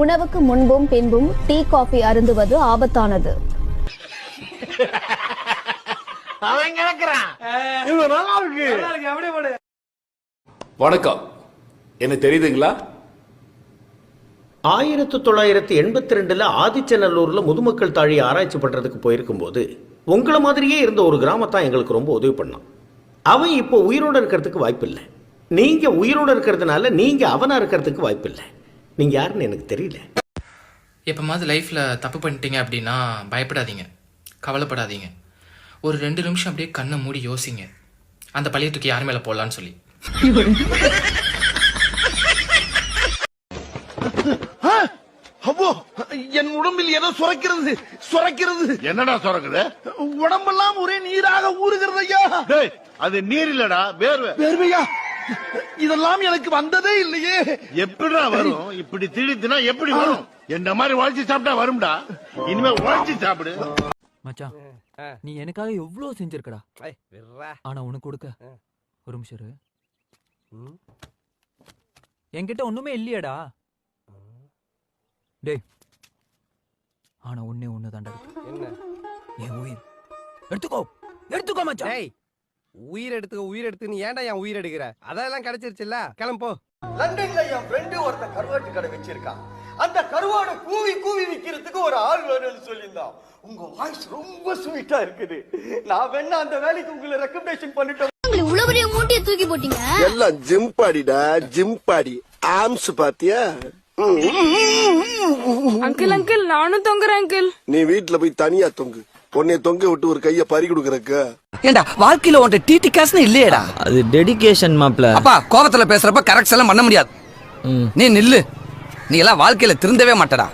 உணவுக்கு முன்பும் பின்பும் டீ காஃபி அருந்துவது ஆபத்தானது. வணக்கம். என்ன தெரியுதுங்களா? ஆயிரத்தி தொள்ளாயிரத்தி எண்பத்தி ரெண்டுல ஆதிச்சநல்லூர்ல முதுமக்கள் தாழி ஆராய்ச்சி பண்றதுக்கு போயிருக்கும் போது உங்களை மாதிரியே இருந்த ஒரு கிராமத்தான் எங்களுக்கு ரொம்ப உதவி பண்ணான். அவன் இப்போ உயிரோட இருக்கிறதுக்கு வாய்ப்பில்லை. நீங்க உயிரோட இருக்கிறதுனால நீங்க அவனா இருக்கிறதுக்கு வாய்ப்பில்லை. நீங்க யாருன்னு எனக்கு தெரியல. எப்போமாவது லைஃப்பில் தப்பு பண்ணிட்டீங்க அப்படின்னா பயப்படாதீங்க. கவலைப்படாதீங்க. ஒரு ரெண்டு நிமிஷம் அப்படியே கண்ணை மூடி யோசிங்க. அந்த பழைய தூக்கி யார் மேலே போடலான்னு சொல்லி. அப்போ என் உடம்பில் ஏதோ சுரக்கிறது சுரக்கிறது. என்னடா சுரக்குது? உடம்பெல்லாம் ஒரே நீராக ஊறுகிறது ஐயா. டேய் அது நீர் இல்லடா வேர்வை. வேர்வையா? இதெல்லாம் எனக்கு வந்ததே இல்லையே. எப்படிடா வரும்? இப்படி திழித்துனா எப்படி வரும்? என்ன மாதிரி உழைச்சி சாப்பிட்டா வரும்டா? இனிமே உழைச்சி சாப்பிடு. மச்சான் நீ எனக்காக எவ்வளவு செஞ்சிருக்கடா? ஆனா உனக்கு கொடுக்க. ஒரு நிமிஷம் இரு. என்கிட்ட ஒண்ணுமே இல்லையேடா. டேய் ஆனா ஒண்ணே ஒண்ணு தாண்டா என்ன? என் உயிர். எடுத்துக்கோ. எடுத்துக்கோ மச்சான். டேய் உயிர் எடுத்துக்க உயிர் எடுத்துன்னு ஏன்டா என் உயிர் எடுக்கிற அதெல்லாம் கிடைச்சிருச்சுல்ல. கிளம்பு லண்டன்ல என் ஃப்ரெண்டு ஒருத்தன் கருவாட்டு கடை வச்சிருக்கான். அந்த கருவாடை கூவி கூவி விக்கிறதுக்கு ஒரு ஆள் வேணும்னு சொல்லியிருந்தான். உங்க வாய்ஸ் ரொம்ப ஸ்வீட்டா இருக்குது. நான் வேணா அந்த வேலைக்கு உங்களை ரெக்கமெண்டேஷன் பண்ணிட்டேன் இவ்வளவு பெரிய மூட்டையை தூக்கி போட்டீங்க? எல்லாம் ஜிம் பாடிடா ஜிம் பாடி. ஆம்ஸ் பாத்தியா? அங்கிள் அங்கிள் நானும் தொங்குறேன் அங்கிள் நீ வீட்டுல போய் தனியா தொங்கு. உன்னை தொங்க விட்டு ஒரு கைய பறி கொடுக்கறக்க. ஏண்டா வாழ்க்கையில உன்ட்ட டிடி காசுன்னு இல்லையேடா. அது டெடிகேஷன் மாப்ள அப்பா கோவத்துல பேசுறப்ப கரெக்ட் எல்லாம் பண்ண முடியாது. நீ நில்லு. நீ எல்லாம் வாழ்க்கையில திருந்தவே மாட்டடா.